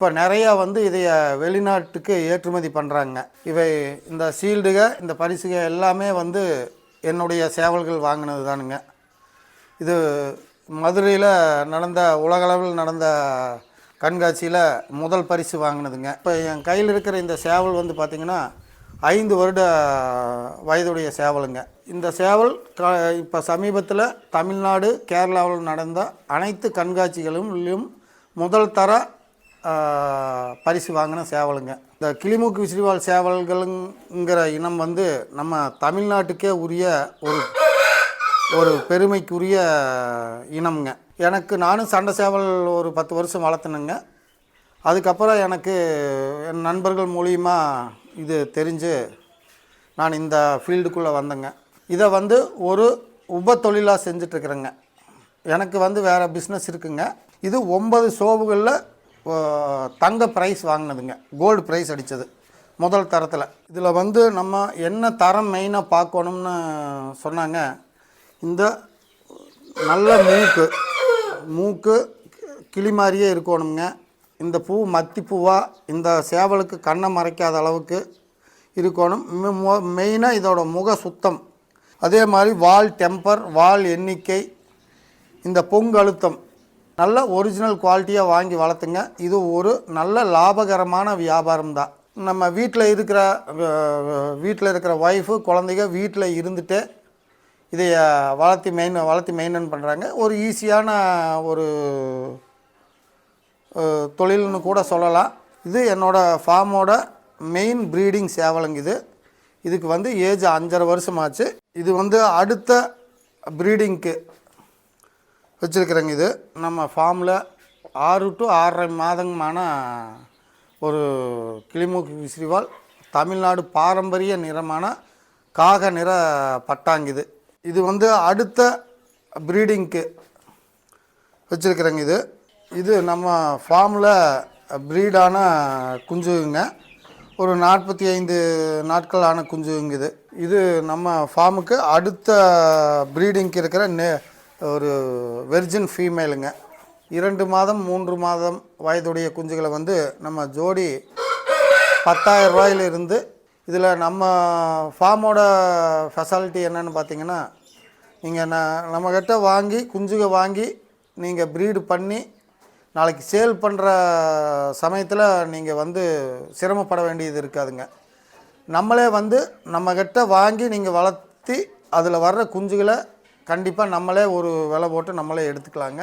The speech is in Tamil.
இப்போ நிறையா வந்து இதைய வெளிநாட்டுக்கு ஏற்றுமதி பண்ணுறாங்க இவை இந்த சீல்டுக இந்த பரிசுக எல்லாமே வந்து என்னுடைய சேவல்கள் வாங்கினது தானுங்க இது மதுரையில் நடந்த உலகளவில் நடந்த கண்காட்சியில் முதல் பரிசு வாங்கினதுங்க. இப்போ என் கையில் இருக்கிற இந்த சேவல் வந்து பார்த்திங்கன்னா ஐந்து வருட வயதுடைய சேவலுங்க. இந்த சேவல் க இப்போ சமீபத்தில் தமிழ்நாடு கேரளாவில் நடந்த அனைத்து கண்காட்சிகளிலும் முதல் தர பரிசு வாங்கின சேவலுங்க. இந்த கிளிமூக்கு விசிறிவால் சேவல்களுங்கிற இனம் வந்து நம்ம தமிழ்நாட்டுக்கே உரிய ஒரு ஒரு பெருமைக்குரிய இனம்ங்க. எனக்கு நானும் சண்டை சேவல் ஒரு பத்து வருஷம் வளர்த்துனேங்க. அதுக்கப்புறம் எனக்கு என் நண்பர்கள் மூலியமா இது தெரிஞ்சு நான் இந்த ஃபீல்டுக்குள்ளே வந்தேங்க. இதை வந்து ஒரு உப தொழிலாக செஞ்சிட்ருக்குறேங்க எனக்கு வந்து வேறு பிஸ்னஸ் இருக்குங்க. இது ஒன்பது ஷோவுகளில் தங்க ப்ரைஸ் வாங்கினதுங்க. கோல்டு ப்ரைஸ் அடித்தது முதல் தரத்தில். இதில் வந்து நம்ம என்ன தரம் மெயினாக பார்க்கணும்னு சொன்னாங்க. இந்த நல்ல மூக்கு. மூக்கு கிளி மாதிரியே இருக்கணுங்க இந்த பூ மத்தி பூவாக இந்த சேவலுக்கு கண்ணை மறைக்காத அளவுக்கு இருக்கணும். மெயினாக இதோட முக சுத்தம். அதே மாதிரி வால் டெம்பர் வால் எண்ணிக்கை இந்த பொங்கழுத்தம். நல்ல ஒரிஜினல் குவாலிட்டியாக வாங்கி வளர்த்துங்க. இது ஒரு நல்ல லாபகரமான வியாபாரம் தான். நம்ம வீட்டில் இருக்கிற வீட்டில் இருக்கிற ஒய்ஃபு குழந்தைங்க வீட்டில் இருந்துட்டு இதை வளர்த்தி மெயின் வளர்த்தி மெயின்டைன் பண்ணுறாங்க ஒரு ஈஸியான ஒரு தொழில்னு கூட சொல்லலாம். இது என்னோடய ஃபார்மோட மெயின் ப்ரீடிங் சேவலுங்க இது. இதுக்கு வந்து ஏஜ் அஞ்சரை வருஷமாச்சு. இது வந்து அடுத்த ப்ரீடிங்க்கு வச்சுருக்கிறேங்க இது. நம்ம ஃபார்மில் ஆறு டு ஆறரை மாதமான ஒரு கிளிமூக்கு விசிறிவால் தமிழ்நாடு பாரம்பரிய நிறமான காக நிற பட்டாங்குது இது. வந்து அடுத்த ப்ரீடிங்க்கு வச்சுருக்குறேங்க இது. இது நம்ம ஃபார்மில் ப்ரீடான குஞ்சுங்க. ஒரு நாற்பத்தி ஐந்து நாட்கள் ஆன குஞ்சுங்க இது. இது நம்ம ஃபார்முக்கு அடுத்த ப்ரீடிங்க்கு இருக்கிற நே ஒரு வெர்ஜின் ஃபீமேலுங்க இரண்டு மாதம் மூன்று மாதம் வயதுடைய குஞ்சுகளை வந்து நம்ம ஜோடி பத்தாயிரம் ரூபாயிலிருந்து இதில் நம்ம ஃபார்மோட ஃபெசாலிட்டி என்னன்னு பார்த்தீங்கன்னா நீங்கள் நான் நம்மக்கிட்ட வாங்கி குஞ்சுக வாங்கி நீங்கள் ப்ரீடு பண்ணி நாளைக்கு சேல் பண்ணுற சமயத்தில் நீங்கள் வந்து சிரமப்பட வேண்டியது இருக்காதுங்க. நம்மளே வந்து நம்மக்கிட்ட வாங்கி நீங்கள் வளர்த்தி அதில் வர்ற குஞ்சுகளை கண்டிப்பாக நம்மளே ஒரு விலை போட்டு நம்மளே எடுத்துக்கலாங்க.